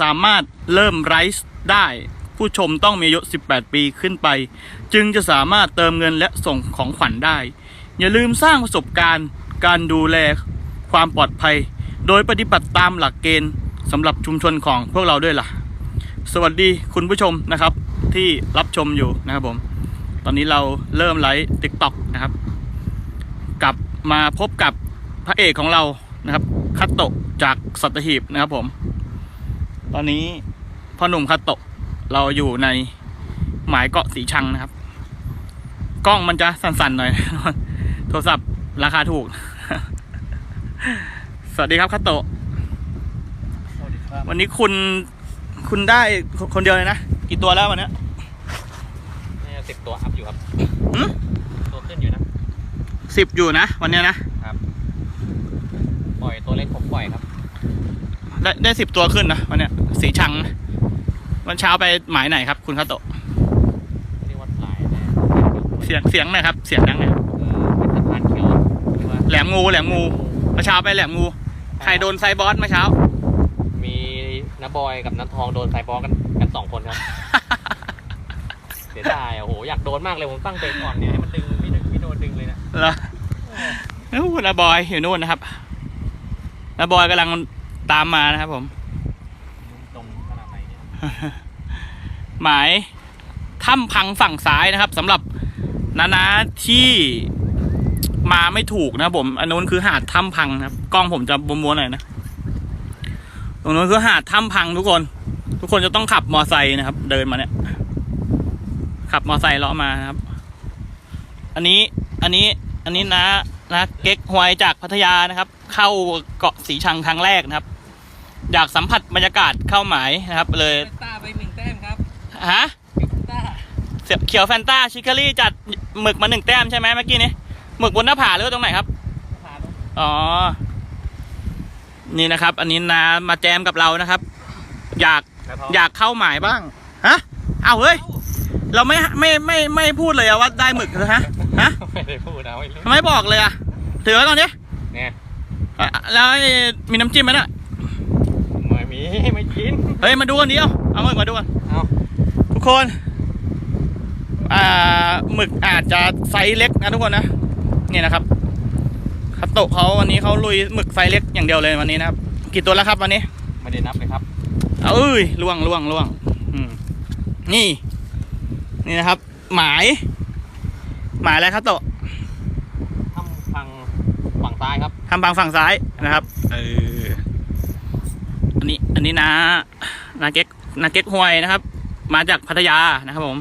สามารถเริ่มไลฟ์ได้ ผู้ชมต้องมีอายุ 18 ปีขึ้นไป จึงจะสามารถเติมเงินและส่งของขวัญได้ อย่าลืมสร้างประสบการณ์ การดูแลความปลอดภัย โดยปฏิบัติตามหลักเกณฑ์สำหรับชุมชนของพวกเราด้วยล่ะ สวัสดีคุณผู้ชมนะครับ ที่รับชมอยู่นะครับผม ตอนนี้เราเริ่มไลฟ์ติ๊กต็อกนะครับ กลับมาพบกับพระเอกของเรานะครับคัตโตะจากสัตหีบนะครับผม ตอนนี้พ่อหนุ่มคัตโตะเราอยู่ในหมายเกาะสีชังนะครับ กล้องมันจะสั่นๆหน่อย โทรศัพท์ราคาถูก สวัสดีครับคัตโตะสวัสดีครับ วันนี้คุณคุณได้คนเดียวเลยนะ กี่ตัวแล้ววันเนี้ยนี่สิบตัวอัพอยู่ครับหืมตัวขึ้นอยู่นะสิบอยู่นะ วันเนี้ยนะปล่อยตัวเล็กผมปล่อยครับ ได้ได้สิบตัวขึ้นนะวันเนี้ยสีชังนะวันเช้าไปหมายไหนครับ คุณคัตโตะเรียกว่าหลายนะเสียงเสียงหนะครับ เสียงดังหนะครับเออเป็นสะพานเขียวหรือว่าแหลมงูแหลมงูเมื่อเช้าไปแหลมงู ใครโดนไซบอสเมื่อเช้า มีน้าบอยกับน้าทองโดนไซบอร์กันกันสองคนครับเสียดายโอ้โหอยากโดนมากเลยผมตั้งเบรกก่อนเนี่ยให้มันดึงไม่ดึงไม่โดนดึงเลยนะเหรอนู้นนะบอยอยู่นู่นนะครับนะบอยกำลัง ตามมานะครับผมตรงขนาดไหนเนี่ยหมายถ้ำพังฝั่งซ้ายนะครับสำหรับนานาที่มาไม่ถูกนะครับผมอันนู้นคือหาดถ้ำพังนะครับกล้องผมจะบวมๆหน่อยนะตรงนู้นคือหาดถ้ำพังทุกคน ทุกคนจะต้องขับมอไซค์นะครับ เดินมาเนี่ย ขับมอไซค์เลาะมานะครับ อันนี้อันนี้อันนี้นะนะเก๊กฮวยจากพัทยานะครับ เข้าเกาะสีชังครั้งแรกนะครับ อยากสัมผัสบรรยากาศเข้าหมายนะครับ เลยตาไปหนึ่งแต้มครับฮะตาเสียเขียวแฟนตาชิคเคอรี่จัดหมึกมาหนึ่งแต้มใช่ไหมเมื่อกี้นี้หมึกบนหน้าผาหรือว่าตรงไหนครับผ่านอ๋อ นี่นะครับ อันนี้นามาแจมกับเรานะครับ อยากอยากเข้าหมายบ้างฮะเอาเฮ้ยเราไม่ไม่ไม่ไม่พูดเลยอะว่าได้หมึกนะฮะฮะไม่ได้พูดนะไม่รู้ทำไมบอกเลยอะถือไว้ก่อนดิเนี่ยอะแล้วไอ้มีน้ำจิ้มไหมน่ะ ไม่มีไม่กิน เฮ้ย มาดูกันดิเอาเอาหมึกมาดูกันเอาทุกคน อ่า หมึกอาจจะไซส์เล็กนะทุกคนนะ นี่นะครับคัตโตะเขาวันนี้เขาลุยหมึกไซส์เล็กอย่างเดียวเลยวันนี้นะครับ กี่ตัวแล้วครับวันนี้ ไม่ได้นับเลยครับ เอ้ยล่วงล่วงล่วง อืม นี่ นี่นะครับ หมาย หมายอะไรครับโตะทำฝั่งฝั่งซ้ายครับทำบางฝั่งซ้ายนะครับ เออ อันนี้อันนี้นะนาเก๊กนาเก๊กฮวยนะครับ มาจากพัทยานะครับผม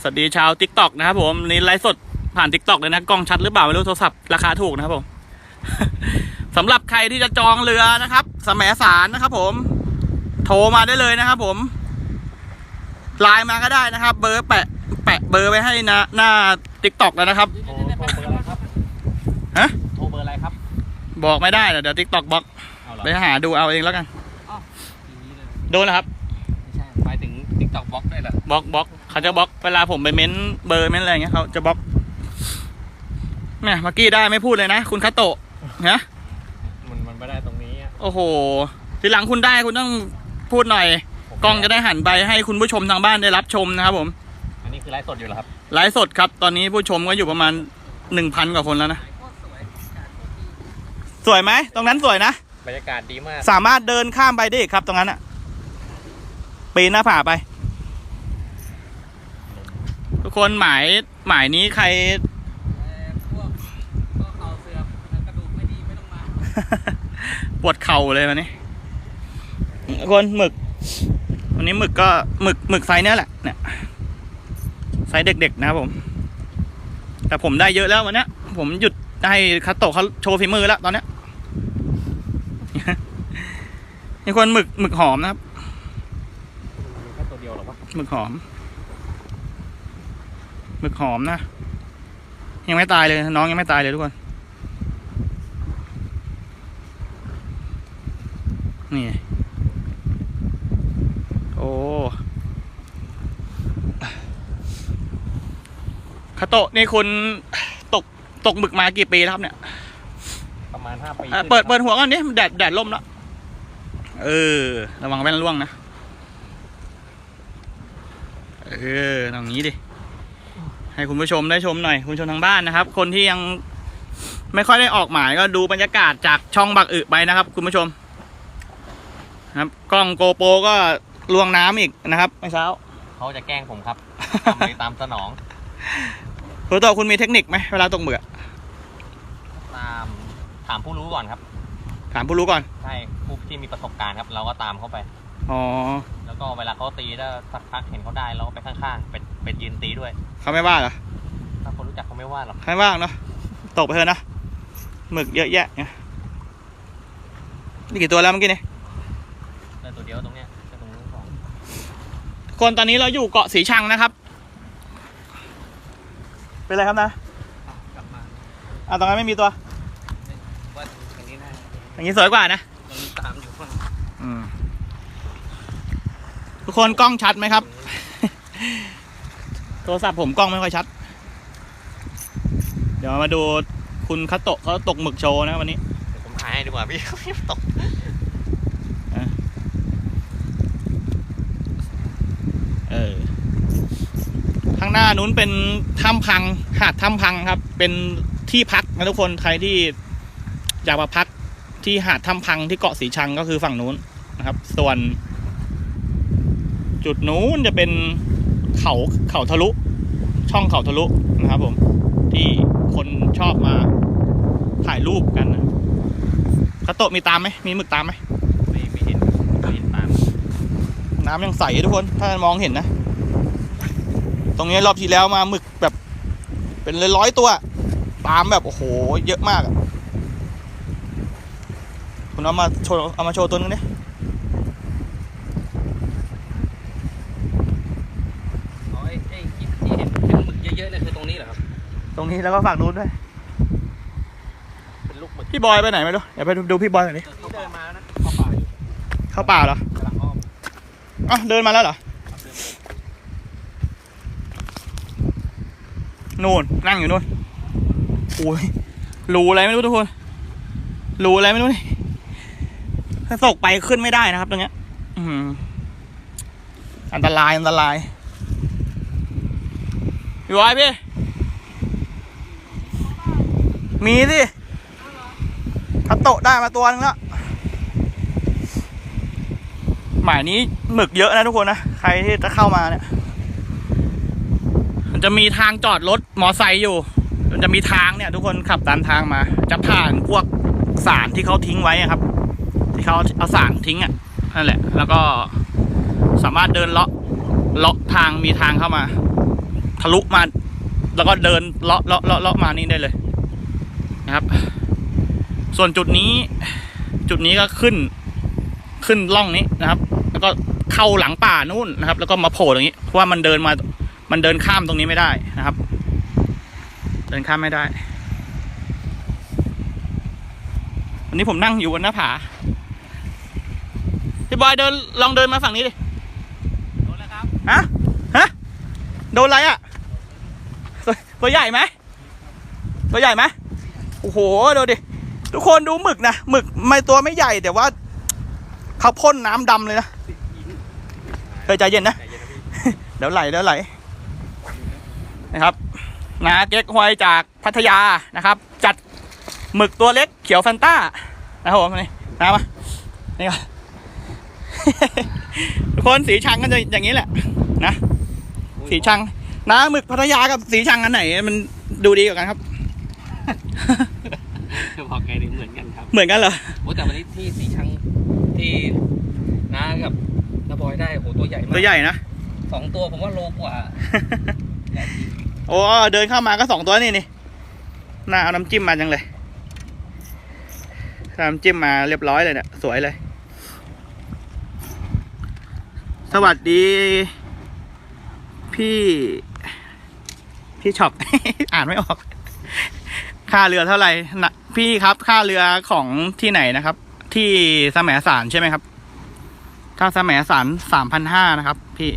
สวัสดีชาวทิกตอกนะครับผมนี่ไลฟ์สดผ่านทิกตอกเลยนะกล้องชัดหรือเปล่าไม่รู้โทรศัพท์ราคาถูกนะครับผมสำหรับใครที่จะจองเรือนะครับ สมสารนะครับผม โทรมาได้เลยนะครับผมไลน์มาก็ได้นะครับ เบอร์แปะ แปะเบอร์ไว้ให้นะหน้าทิกตอกแล้วนะครับโทรโทรเบอร์อะไรครับฮะโทรเบอร์อะไรครับ บอกไม่ได้เดี๋ยวทิกตอกบล็อกเอาเหรอไปหาดูเอาเองแล้วกันอย่างนี้เลย โดนแล้วครับไม่ใช่ไปถึง TikTok บล็อกได้เหรอบล็อกบล็อกเขาจะบล็อกเวลาผมไปเม้นเบอร์เม้นอะไรเงี้ยเขาจะบล็อกแม่เมื่อกี้ได้ไม่พูดเลยนะ คุณคาโตะนะมันมันไม่ได้ตรงนี้อะโอ้โห ทีหลังคุณได้คุณต้องพูดหน่อย ผมกล้องจะได้หันไปให้คุณผู้ชมทางบ้านได้รับชมนะครับผมอันนี้คือไลฟ์สดอยู่เหรอครับไลฟ์สดครับ ตอนนี้ผู้ชมก็อยู่ประมาณหนึ่งพันกว่าคนแล้วนะสวยไหมตรงนั้นสวยนะ บรรยากาศดีมากสามารถเดินข้ามไปได้อีกครับตรงนั้นอะ ปีนหน้าผาไป ทุกคนหมายหมายนี้ใครพวกก็เข่าเสื่อมกระดูกไม่ดีไม่ต้องมาปวดเข่าเลยวันนี้ทุกคนหมึก วันนี้หมึกก็หมึกหมึกไซส์เนี้ยแหละเนี่ยไซส์เด็กๆนะครับผม แต่ผมได้เยอะแล้ววันเนี้ยผมหยุดให้คัตโตะเขาโชว์ฝีมือแล้วตอนเนี้ยนี่คนหมึกหมึกหอมนะครับ มีแค่ตัวเดียวเหรอวะหมึกหอมหมึกหอมนะ ยังไม่ตายเลย น้องยังไม่ตายเลยทุกคน นี่ โอ้คาโตะนี่คุณตกตกหมึกมากี่ปีแล้วครับเนี่ย ประมาณห้าปีอะขึ้นเปิดเปิดหัวก่อนนี่แดดแดดล่มแล้วเอเออ ระวังแว่นร่วงนะ เออตรงนี้ดิ ให้คุณผู้ชมได้ชมหน่อย คุณผู้ชมทางบ้านนะครับ คนที่ยังไม่ค่อยได้ออกหมายก็ดูบรรยากาศจากช่องบักอึไปนะครับ คุณผู้ชมนะครับ กล้องโกโปรก็ลวงน้ำอีกนะครับเมื่อเช้า เขาจะแกล้งผมครับทำไปตามสนองคุณตัวคุณมีเทคนิคไหมเวลาตกหมึกอะตามถามผู้รู้ก่อนครับ ถามผู้รู้ก่อน ใช่ผู้ที่มีประสบการณ์ครับ เราก็ตามเขาไป อ๋อแล้วก็เวลาเขาตีถ้าสักพักเห็นเขาได้เราก็ไปข้างๆเป็นเป็นยืนตีด้วย เขาไม่ว่าเหรอถ้าคนรู้จักเขาไม่ว่าหรอกเขาไม่ว่าเนาะตกไปเถอะนะหมึกเยอะแยะเนี่ยนี่กี่ตัวแล้วเมื่อกี้นี่แต่ตัวเดียวตรงเนี้ยแต่ตรงนู้นสองคนตอนนี้เราอยู่เกาะสีชังนะครับ เป็นไรครับนะกลับมาอะตรงนั้นไม่มีตัวว่าตรงนี้น่าอย่างนี้สวยกว่านะ ตรงนี้ตามอยู่ข้าง อืม ทุกคนกล้องชัดไหมครับ โทรศัพท์ผมกล้องไม่ค่อยชัด เดี๋ยวมาดูคุณคัตโตะเขาตกหมึกโชว์นะวันนี้เดี๋ยวผมถ่ายให้ดีกว่าพี่พี่ตกเออข้างหน้านู้นเป็นถ้ำพังหาดถ้ำพังครับ เป็นที่พักนะทุกคนใครที่อยากมาพักที่หาดถ้ำพังที่เกาะสีชังก็คือฝั่งนู้นนะครับ ส่วน จุดนู้นจะเป็นเขาเขาทะลุ ช่องเขาทะลุนะครับผม ที่คนชอบมาถ่ายรูปกันนะคาโตะมีตามไหมมีหมึกตามไหมไม่ไม่เห็นไม่เห็นตาม น้ำยังใสทุกคนถ้ามองเห็นนะ ตรงนี้รอบที่แล้วมาหมึกแบบ เป็นร้อยๆตัว ตามแบบโอ้โห เยอะมากอะคุณเอามาโชว์เอามาโชว์ตัวนึงดิอ๋อไอ้ไอ้ที่ที่เห็นเห็นหมึกเยอะๆเนี่ยคือตรงนี้เหรอครับ ตรงนี้แล้วก็ฝากนู้นด้วย เป็นลูกหมึกพี่บอยไปไหนไม่รู้เดี๋ยวไปดูพี่บอยหน่อยดิที่เดินมาแล้วนะเข้าป่าอยู่เข้าป่าเหรอกำลังอ้อมอะเดินมาแล้วเหรอนู่นนั่งอยู่นู่นโอ้ยรูอะไรไม่รู้ทุกคนรูอะไรไม่รู้นี่ถ้าตกไปขึ้นไม่ได้นะครับ ตรงเนี้ย อืมอันตรายอันตรายพี่บอยพี่ มีสิคัตโตะได้มาตัวนึงแล้ว หมายนี้หมึกเยอะนะทุกคนนะ ใครที่จะเข้ามาเนี่ย มันจะมีทางจอดรถมอไซค์อยู่ มันจะมีทางเนี่ย ทุกคนขับตามทางมา จะผ่านพวกสารที่เขาทิ้งไว้ครับ ที่เขาเอาสารทิ้งอะนั่นแหละ แล้วก็สามารถเดินเลาะเลาะทางมีทางเข้ามา ทะลุมา แล้วก็เดินเลาะเลาะเลาะเลาะมานี่ได้เลย นะครับ ส่วนจุดนี้จุดนี้ก็ขึ้นขึ้นล่องนี้นะครับ แล้วก็เข้าหลังป่านู่นนะครับ แล้วก็มาโผล่ตรงนี้เพราะว่ามันเดินมามันเดินข้ามตรงนี้ไม่ได้นะครับ เดินข้ามไม่ได้วันนี้ผมนั่งอยู่บนหน้าผาพี่บอยเดินลองเดินมาฝั่งนี้ดิโดนแล้วครับฮะฮะโดนอะไรอะ่ะตัวตัวใหญ่ไหมตัวใหญ่ไหม โอ้โหดูดิ ทุกคนดูหมึกนะหมึกไม่ตัวไม่ใหญ่แต่ว่าเขาพ่นน้ำดำเลยนะเคยใจเย็นนะ เดี๋ยวไหลเดี๋ยวไหลนะครับนาเก๊กฮวยจากพัทยานะครับ จัดหมึกตัวเล็กเขียวแฟนต้านะครับผมนี่น้ำมานี่ก่อนทุกคนสีชังก็จะอย่างนี้แหละนะสีชังน้าหมึกพัทยากับสีชังอันไหน มันดูดีกว่ากันครับ บอกไงดีเหมือนกันครับเหมือนกันเหรอโอ้แต่วันนี้ที่สีชังที่น้ากับน้าบอยได้โอ้ตัวใหญ่มากตัวใหญ่นะสองตัวผมว่าโลกว่าโอ้เดินเข้ามาก็สองตัวนี่นี่น่าเอาน้ำจิ้มมาจังเลยน้ำจิ้มมาเรียบร้อยเลยเนี่ยสวยเลย สวัสดี พี่ พี่ช็อป อ่านไม่ออก ค่าเรือเท่าไหร่นะ พี่ครับค่าเรือของที่ไหนนะครับ ที่สมสารใช่ไหมครับ ถ้าสมสารสามพันห้านะครับ พี่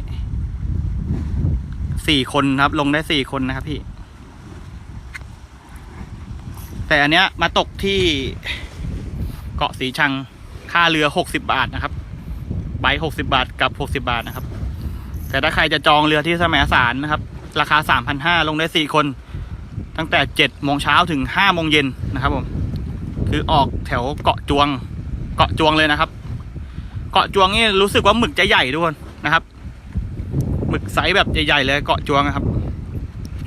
สี่คนครับ ลงได้สี่คนนะครับ พี่ แต่อันเนี้ยมาตกที่เกาะสีชังค่าเรือหกสิบาทนะครับ ใบหกสิบาทกับหกสิบาทนะครับ แต่ถ้าใครจะจองเรือที่แสมสารนะครับ ราคาสามพันห้าลงได้สี่คน ตั้งแต่เจ็ดโมงเช้าถึงห้าโมงเย็นนะครับผมคือออกแถวเกาะจวง เกาะจวงเลยนะครับ เกาะจวงนี่รู้สึกว่าหมึกจะใหญ่ทุกคนนะครับหมึกไซส์แบบใหญ่ๆเลยเกาะจวงนะครับ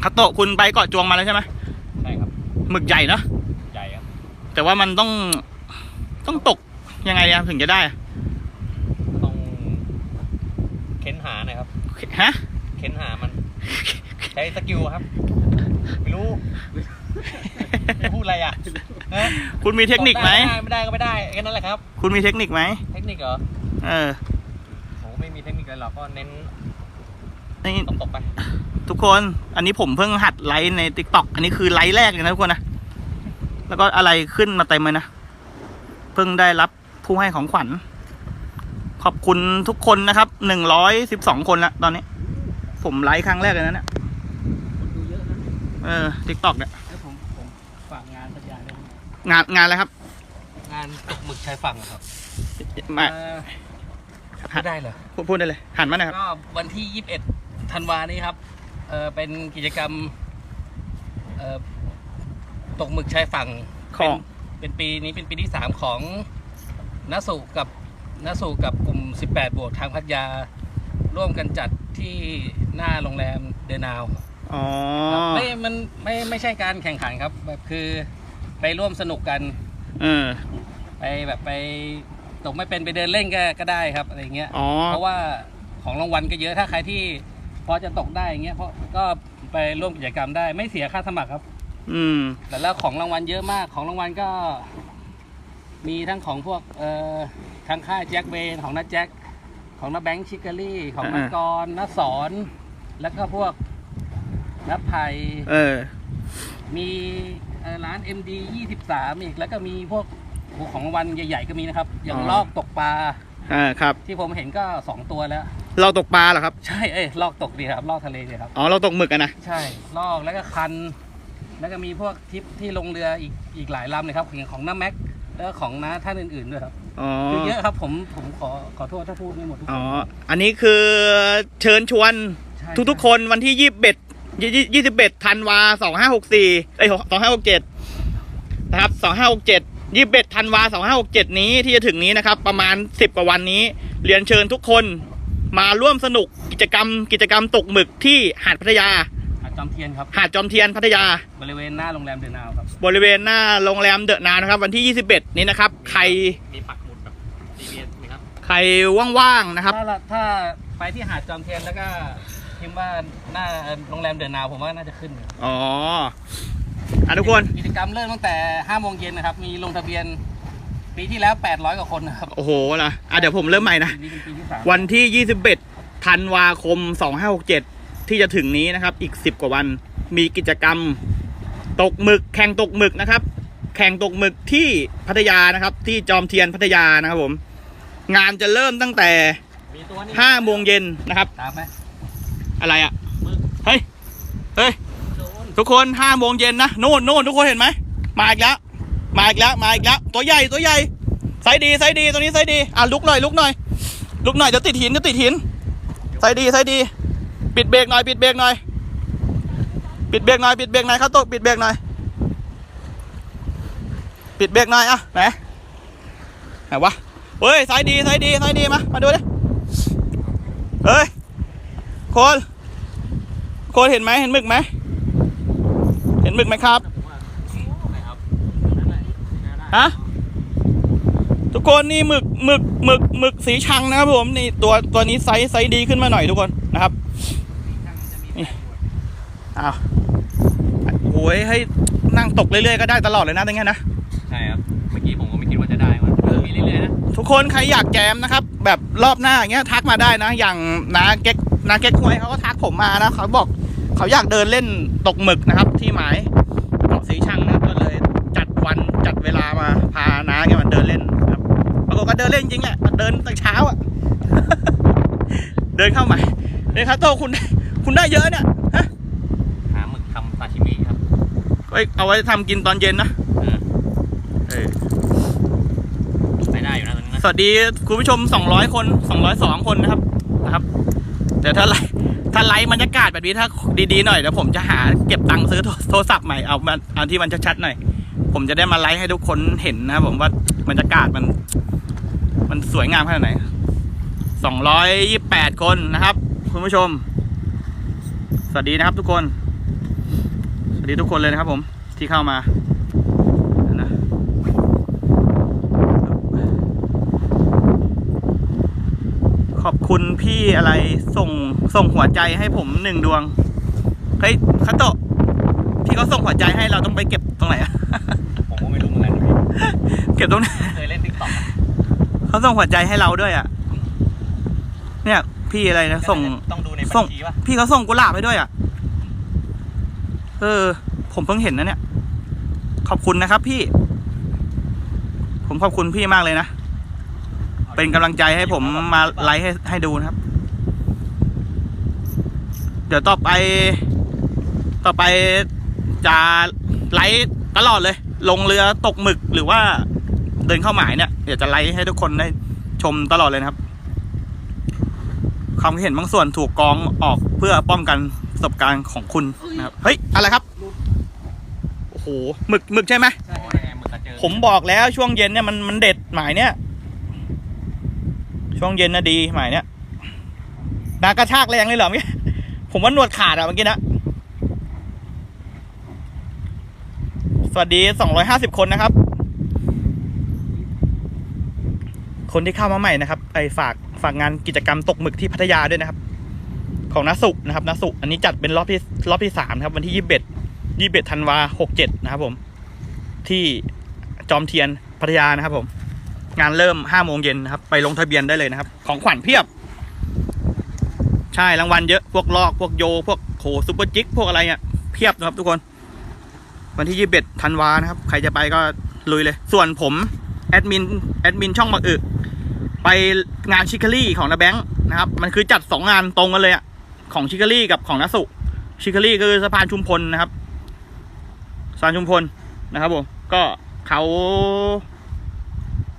คาโตะคุณไปเกาะจวงมาแล้วใช่ไหมใช่ครับหมึกใหญ่เนอะใหญ่ครับแต่ว่ามันต้องต้องตกยังไงอะถึงจะได้อะต้องเค้นหาหน่อยครับฮะเค้นหามันใช้สกิลครับ ไม่รู้จะพูดอะไรอะฮะคุณมีเทคนิคไหมด้ไม่ได้ก็ไม่ได้แค่นั้นแหละครับ คุณมีเทคนิคไหม เทคนิคเหรอเออผมไม่มีเทคนิคอะไรหรอกก็เน้นนี่ตบๆไปทุกคน อันนี้ผมเพิ่งหัดไลฟ์ใน t ิ k t o k อันนี้คือไลฟ์แรกเลยนะทุกคนนะ แล้วก็อะไรขึ้นมาเต็มเลยนะ เพิ่งได้รับผู้ให้ของขวัญ ขอบคุณทุกคนนะครับ หนึ่งร้อยสิบสองคนละตอนนี้ ผมไลฟ์ครั้งแรกเลยนะเนี่ยดูเยอะนะ เออ t ิ k t o k เนี่ยแล้วผมผมฝากงานสักอย่างได้ไหมงานงานอะไรครับ งานตกหมึกชายฝั่งครับมาเอ่อไม่ได้เหรอ พูดพูดได้เลย หันมาหน่อยครับ ก็วันที่ 21ธันวานี้ครับเออเป็นกิจกรรมเอ่อตกหมึกชายฝั่งของ เป็นเป็นปีนี้เป็นปีที่3ของนัสุกับนัสุกับกลุ่ม 18 บวกทางพัทยา ร่วมกันจัดที่หน้าโรงแรมเดนาว อ๋อครับไม่มันไม่ไม่ใช่การแข่งขันครับ แบบคือไปร่วมสนุกกัน เออ ไปแบบไปตกไม่เป็นไปเดินเล่นก็ก็ได้ครับอะไรเงี้ย อ๋อ เพราะว่าของรางวัลก็เยอะถ้าใครที่พอจะตกได้อย่างเงี้ยเพราะก็ไปร่วมกิจกรรมได้ไม่เสียค่าสมัครครับ อืม แต่แล้วของรางวัลเยอะมากของรางวัลก็ มีทั้งของพวกเอ่อทางค่ายแจ็คเบนของนัทแจ็คของนัทแบงค์ชิคเกอรี่ของนัทอ่ากรนัทสอน แล้วก็พวก นัทไผ่เออ มีเอ่อร้าน MD 23 อีก แล้วก็มีพวกโอ้โหของรางวัลใหญ่ๆก็มีนะครับ อย่างอ๋อ ลอกตกปลาอ่าครับ ที่ผมเห็นก็ 2 ตัวแล้ว เราตกปลาเหรอครับ ใช่เอ้ยลอกตกดีครับลอกทะเลดีครับ อ๋อ เราตกหมึกอะนะ ใช่ลอกแล้วก็คัน แล้วก็มีพวกทริปที่ลงเรืออีกอีกหลายลำเลยครับอย่างของน้าแม็กแล้วก็ของน้าท่านอื่นๆด้วยครับอ๋อ คือเยอะครับผมผมขอขอโทษถ้าพูดไม่หมดทุกคอ๋อ นอันนี้คือเชิญชวนใช่ทุกๆ คนวันที่ยี่สิบเอ็ด ยี่สิบเอ็ดธันวาสองห้าหกสี่เอ้ยสองห้าหกเจ็ดนะครับสองห้าหกเจ็ดยี่สิบเอ็ดธันวาสองห้าหกเจ็ดนี้ที่จะถึงนี้นะครับ ประมาณสิบกว่าวันนี้ เรียนเชิญทุกคนมาร่วมสนุกกิจกรรม กิจกรรมตกหมึกที่หาดพัทยา หาดจอมเทียนครับ หาดจอมเทียนพัทยา บริเวณหน้าโรงแรมเดนาวครับ บริเวณหน้าโรงแรมเดอะนาวนะครับ วันที่ 21 นี้นะครับ ใครมีปักหมุดแบบ GPS ไหมครับ ใครว่างๆนะครับ ถ้าละถ้าไปที่หาดจอมเทียนแล้วก็ พิมพ์ว่าหน้าโรงแรมเดนาวผมว่าน่าจะขึ้นอ๋ออะทุกคนกิจกรรมเริ่มตั้งแต่5โมงเย็นนะครับ มีลงทะเบียนปีที่แล้ว 800 กว่าคนนะครับ โอ้โหนะอะเดี๋ยวผมเริ่มใหม่นะปีนี้เป็นปีที่สามวันที่ 21ธันวาคม 2567 ที่จะถึงนี้นะครับ อีก 10 กว่าวัน มีกิจกรรมตกหมึก แข่งตกหมึกนะครับ แข่งตกหมึกที่พัทยานะครับ ที่จอมเทียนพัทยานะครับผม งานจะเริ่มตั้งแต่มีตัวนี้5โมงเย็นนะครับ ตามไหม อะไรอะ่ะเฮ้ย เฮ้ย ทุกคนห้าโมงเย็นนะนู่นนู่นทุกคนเห็นไหม มาอีกแล้ว มาอีกแล้ว มาอีกแล้ว ตัวใหญ่ ตัวใหญ่ไซส์ดีไซส์ดี ตัวนี้ไซส์ดี อะลุกหน่อย ลุกหน่อย ลุกหน่อยเดี๋ยวติดหินเดี๋ยวติดหินไซส์ดีไซส์ดี ปิดเบรกหน่อย ปิดเบรกหน่อย ปิดเบรกหน่อย ปิดเบรกหน่อยเข้าโต๊ะปิดเบรกหน่อย ปิดเบรกหน่อยอะไหนไหนวะเฮ้ยไซส์ดีไซส์ดีไซส์ดี มา มาดูดิเฮ้ย คนคนเห็นไหมเห็นหมึกไหม เห็นหมึกไหมครับ ฮะ ทุกคนนี่หมึกหมึกหมึกหมึกสีชังนะครับผมนี่ตัวตัวนี้ไซส์ไซส์ดีขึ้นมาหน่อยทุกคนนะครับนี่อ้าวโอ้ยให้นั่งตกเรื่อยๆก็ได้ตลอดเลยนะตรงเนี้ยนะ ใช่ครับ เมื่อกี้ผมก็ไม่คิดว่าจะได้มันเออมีเรื่อยๆนะ ทุกคนใครอยากแจมนะครับ แบบรอบหน้าอย่างเงี้ยทักมาได้นะ อย่างนาเก๊ก นาเก๊กควยเขาก็ทักผมมานะเขาบอกเขาอยากเดินเล่นตกหมึกนะครับ ที่หมายเกาะสีชังนะครับก็เลยจัดวันจัดเวลามาพาน้าแกมาเดินเล่นนะครับปรากฏก็เดินเล่นจริงแหละเดินตั้งเช้าอะเดินเข้ามาเดคาโตคุณคุณได้เยอะเนี่ยฮะหาหมึกทำซาชิมิครับเอ้ยเอาไว้ทำกินตอนเย็นนะเออเออไปได้อยู่นะตรงนี้นะสวัสดีคุณผู้ชม 200 คน 202 คนนะครับนะครับเดี๋ยวถ้าไลฟ์ถ้าไลฟ์บรรยากาศแบบนี้ถ้าดีๆหน่อยเดี๋ยวผมจะหาเก็บตังค์ซื้อโทรศัพท์ใหม่เอามาเอาที่มันชัดๆหน่อย ผมจะได้มาไลฟ์ให้ทุกคนเห็นนะครับผมว่าบรรยากาศมัน มันสวยงามขนาดไหน228คนนะครับ คุณผู้ชม สวัสดีนะครับทุกคน สวัสดีทุกคนเลยนะครับผมที่เข้ามานะ ขอบ คุณพี่อะไรส่งส่งหัวใจให้ผมหนึ่งดวง เฮ้ยคาโตะที่เขาส่งหัวใจให้เราต้องไปเก็บตรงไหนอะ ผมก็ไม่รู้เหมือนกันพี่เก็บตรงไหนเคยเล่นทิกตอกเขาส่งหัวใจให้เราด้วยอะ เนี่ย พี่อะไรนะส่ง ต้องดูในบัส่งญชีว่าพี่เขาส่งกุหลาบให้ด้วยอะ เออ ผมเพิ่งเห็นนะเนี่ย ขอบคุณนะครับพี่ ผมขอบคุณพี่มากเลยนะ เป็นกำลังใจให้ผมมาไลฟ์ให้ให้ดูนะครับ เดี๋ยวต่อไป ต่อไปจะไลฟ์ตลอดเลย ลงเรือตกหมึกหรือว่าเดินเข้าหมายเนี่ยเดี๋ยวจะไลฟ์ให้ทุกคนได้ชมตลอดเลยนะครับความคิดเห็นบางส่วนถูกกรองออกเพื่อป้องกันประสบการณ์ของคุณนะครับ เฮ้ย อะไรครับ โอ้โหหมึกหมึกใช่ไหมโอ้ยยังไงมึงก็เจอผมบอกแล้วช่วงเย็นเนี่ยมันมันเด็ดหมายเนี่ย ช่วงเย็นนะดีหมายเนี่ยดากระชากแรงเลยเหรอเมื่อกี้ผมว่าหนวดขาดอะเมื่อกี้นะ สวัสดีสองร้อยห้าสิบคนนะครับ คนที่เข้ามาใหม่นะครับ ไอฝากฝากงานกิจกรรมตกหมึกที่พัทยาด้วยนะครับ ของนัสุนะครับนัสุอันนี้จัดเป็นรอบที่รอบที่สามนะครับ วันที่ยี่สิบเอ็ดยี่สิบเอ็ดธันวาหกเจ็ดนะครับผม ที่จอมเทียนพัทยานะครับผม งานเริ่มห้าโมงเย็นนะครับ ไปลงทะเบียนได้เลยนะครับ ของขวัญเพียบ ใช่รางวัลเยอะ พวกลอกพวกโย พวกโขซุปเปอร์จิกพวกอะไรเนี่ยเพียบนะครับทุกคน วันที่ยี่สิบเอ็ดธันวานะครับ ใครจะไปก็ลุยเลย ส่วนผมแอดมินแอดมินช่องบักอึไปงานชิคารี่ของนาแบงค์นะครับ มันคือจัดสองงานตรงกันเลยอะของชิคารี่กับของนัสุชิคารี่คือสะพานชุมพลนะครับสะพานชุมพลนะครับผมก็เขา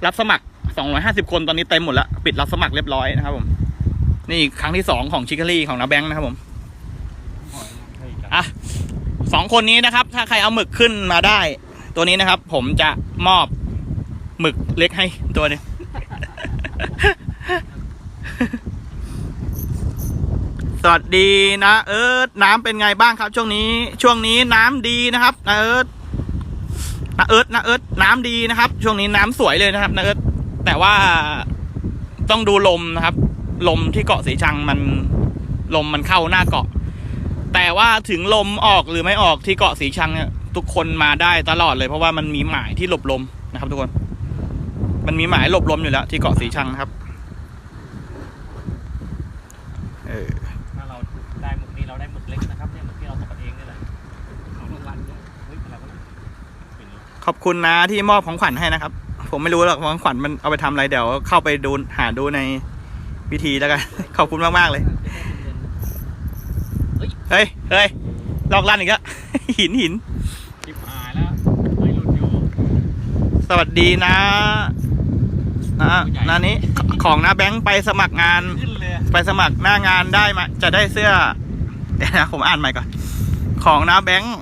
รับสมัคร 250 คนตอนนี้เต็มหมดแล้ว ปิดรับสมัครเรียบร้อยนะครับผม นี่ครั้งที่สองของชิคารี่ของนาแบงค์นะครับผมอะสองคนนี้นะครับ ถ้าใครเอาหมึกขึ้นมาได้ ตัวนี้นะครับ ผมจะมอบหมึกเล็กให้ตัวนึงสวัสดีนะ เอิร์ธน้ำเป็นไงบ้างครับ ช่วงนี้ ช่วงนี้น้ำดีนะครับเอิร์ธ นะเอิร์ธนะเอิร์ธน้ำดีนะครับ ช่วงนี้น้ำสวยเลยนะครับนะเอิร์ธแต่ว่าต้องดูลมนะครับ ลมที่เกาะสีชังมันลมมันเข้าหน้าเกาะ แต่ว่าถึงลมออกหรือไม่ออกที่เกาะสีชังเนี่ยทุกคนมาได้ตลอดเลยเพราะว่ามันมีหมายที่หลบลมนะครับ ทุกคน มันมีหมายหลบลมอยู่แล้วที่เกาะสีชังนะครับเออ ถ้าเราได้หมึกนี่เราได้หมึกเล็กนะครับเนี่ยหมึกที่เราตกกันเองนี่แหละของรางวัลเนี่ยเฮ้ยอะไรวะเนี่ยเป็น อย่างนี้ขอบคุณนะที่มอบของขวัญให้นะครับ ผมไม่รู้หรอกของขวัญมันเอาไปทำอะไรเดี๋ยวเข้าไปดูหาดูในวิธีแล้วกัน ขอบคุณมากๆเลย เฮ้ยเฮ้ยลอกลั่นอีกแล้วหินหินชิบหายแล้วเฮ้ยหลุดอยู่ สวัสดีนะนะนานี้ของนาแบงค์ไปสมัครงาน ไปสมัครหน้างานได้มาจะได้เสื้อ เดี๋ยวนะผมอ่านใหม่ก่อน ของนาแบงค์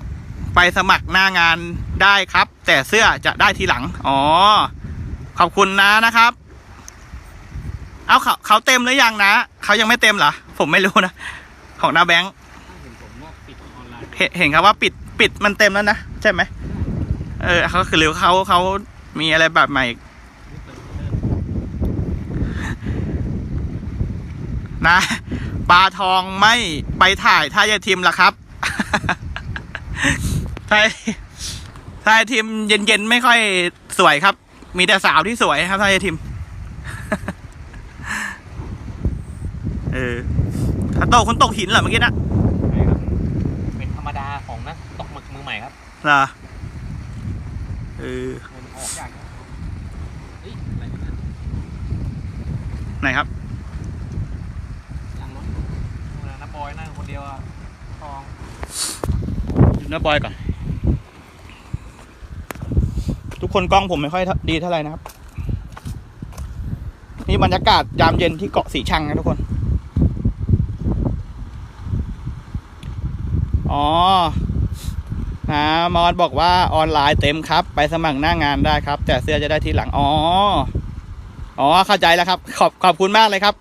ไปสมัครหน้างานได้ครับ แต่เสื้อจะได้ทีหลัง อ๋อ ขอบคุณนะนะครับ เอาเขาเขาเต็มหรือยังนะเขายังไม่เต็มเหรอ ผมไม่รู้นะ ของนาแบงค์เห็นเห็นครับว่าปิดปิดมันเต็มแล้วนะ ใช่ไหมเออเขาคือหรือเขาเขามีอะไรแบบใหม่อีกนะปลาทองไม่ไปถ่ายถ้ายาทิมล่ะครับ ถ้าถ้ายายทิมเย็นๆไม่ค่อยสวยครับ มีแต่สาวที่สวยครับถ้ายายทิมเออถ้าโตคนตกหินเหรอเมื่อกี้นะใช่ครับเป็นธรรมดาของนักตกหมึกมือใหม่ครับเหรอเออมันออกยากครับเฮ้ยอะไรเนี่ยไหนครับ หลังรถน้าบอยนั่งคนเดียวอะทองดูหน้าบอยก่อน ทุกคนกล้องผมไม่ค่อยดีเท่าไหร่นะครับ นี่บรรยากาศยามเย็นที่เกาะสีชังนะทุกคน อ๋อนะมอสบอกว่าออนไลน์เต็มครับ ไปสมัครหน้างานได้ครับ แต่เสื้อจะได้ทีหลัง อ๋อ อ๋อ เข้าใจแล้วครับ ขอบขอบคุณมากเลยครับ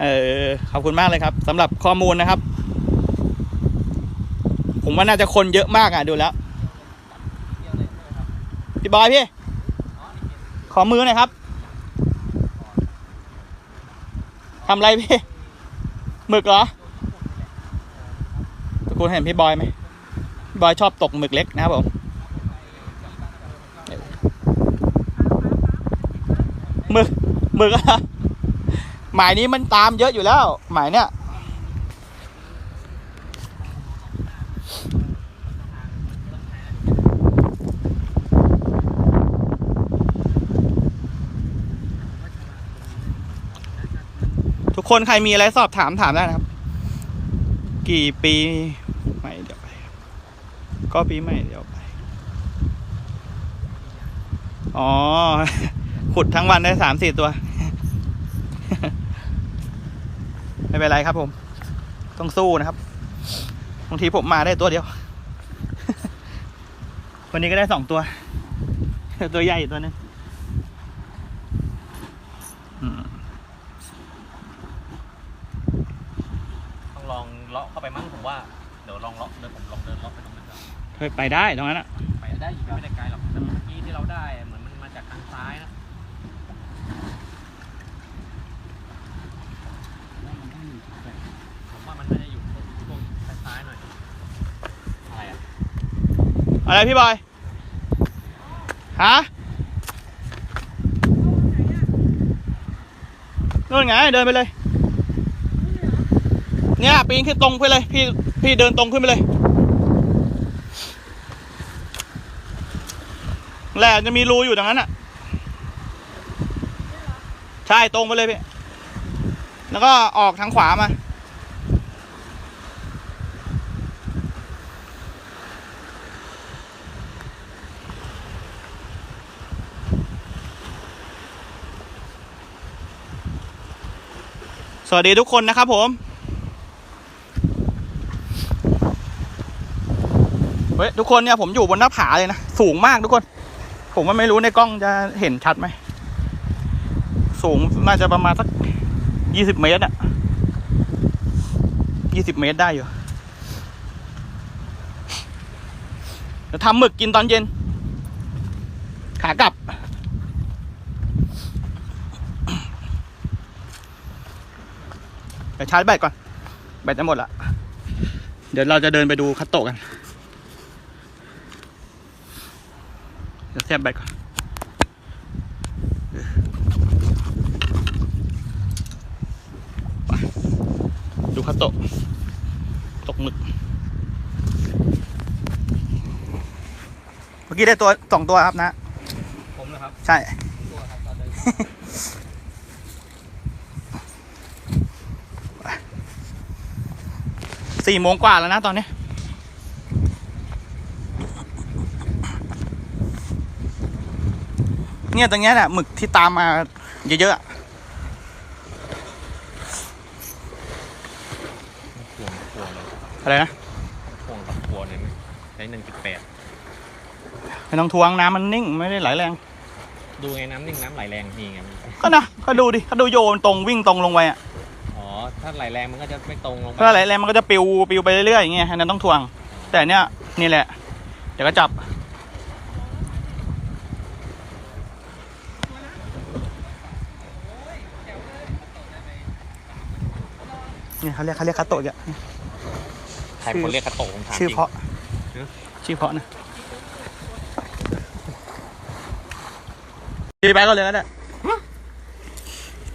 เออ ขอบคุณมากเลยครับสำหรับข้อมูลนะครับ ผมว่าน่าจะคนเยอะมากอะดูแล้ว พี่บอยพี่ ขอมือหน่อยครับทำไรพี่หมึกเหรอทุกคนเห็นพี่บอยไหมพี่บอยชอบตกหมึกเล็กนะครับผมหมึกหมึกอะหมายนี้มันตามเยอะอยู่แล้ว หมายเนี้ย ทุกคนใครมีอะไรสอบถามถามได้นะครับ กี่ปีใหม่เดี๋ยวไป ก็ปีใหม่เดี๋ยวไป อ๋อ ขุดทั้งวันได้สามสี่ตัว ไม่เป็นไรครับผม ต้องสู้นะครับ บางทีผมมาได้ตัวเดียว วันนี้ก็ได้สองตัว ตัวใหญ่ตัวหนึงอืม ต้องลอง เลาะเข้าไปมั้งผมว่าเดี๋ยวลองเลาะเดี๋ยวผมลองเดินเลาะไปตรงนั้นก่อนเฮ้ยไปได้ตรงนั้นอะไปได้อีกไม่ได้ไกลหรอกแต่เมื่อกี้ที่เราได้เหมือนมันมาจากทางซ้ายนะผมว่ามันน่าจะอยู่ตรงซ้ายๆหน่อยอะไรอะอะไรพี่บอยฮะนู่นไงเดินไปเลย เนี่ยปีนขึ้นตรงไปเลย พี่พี่เดินตรงขึ้นไปเลย แหละจะมีรูอยู่ตรงนั้นอะ ใช่ตรงไปเลยพี่แล้วก็ออกทางขวามาสวัสดีทุกคนนะครับผม เฮ้ยทุกคนเนี่ยผมอยู่บนหน้าผาเลยนะ สูงมากทุกคน ผมว่าไม่รู้ในกล้องจะเห็นชัดไหม สูงน่าจะประมาณสักยี่สิบเมตรอะยี่สิบเมตรได้อยู่เดี๋ยวทำหมึกกินตอนเย็น ขากลับ เดี๋ยวชาร์จแบตก่อน แบตจะหมดละ เดี๋ยวเราจะเดินไปดูคัตโตะกัน เดี๋ยวแทบแบตก่อนไปดูคัตโตะตกหมึก เมื่อกี้ได้ตัวสองตัวครับนะ ผมนะครับ ใช่ ตัวครับตอนเดินสี่โมงกว่าแล้วนะตอนนี้ เนี่ยตรงเนี้ยแหละหมึกที่ตามมาเยอะๆอะพวงพวเลยอะไรนะพวงกับพวงเนี่ยใช้หนึ่งจุดแปดไม่ต้องทวงน้ำมันนิ่งไม่ได้ไหลแรง ดูไงน้ำนิ่งน้ำไหลแรงนี่ไงก็นะก็ดูดิก็ดูโยนตรงวิ่งตรงลงไปอะอ๋อถ้าไหลแรงมันก็จะไม่ตรงลงไปถ้าไหลแรงมันก็จะปิวปิวไปเรื่อยๆอย่างเงี้ยอันนั้นต้องทวง แต่เนี้ยนี่แหละ เดี๋ยวก็จับ เนี่ยเขาเรียกเขาเรียกคาโตะเนี่ยใครเป็นคนเรียกกระโตกผมถามชื่อจริงเพราะฮะชื่อเพราะนะพี่ไปก็เลยก็ได้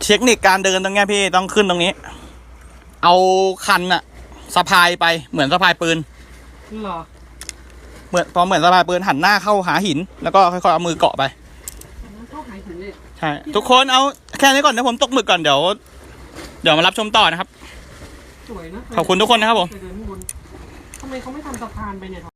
เทคนิคการเดินตรงเนี้ยพี่ต้องขึ้นตรงนี้ เอาคันอะสะพายไปเหมือนสะพายปืนเหรอเหมือนพอเหมือนสะพายปืนหันหน้าเข้าหาหิน แล้วก็ค่อยๆเอามือเกาะไปเข้าหายถึงเลยใช่ทุกคนเอาแค่นี้ก่อนเดี๋ยวผมตกหมึกก่อนเดี๋ยว เดี๋ยวมารับชมต่อนะครับ สวยนะขอบคุณทุกคนนะครับผม ไปเดินข้างบนทำไมเขาไม่ทำสะพานไปเนี่ย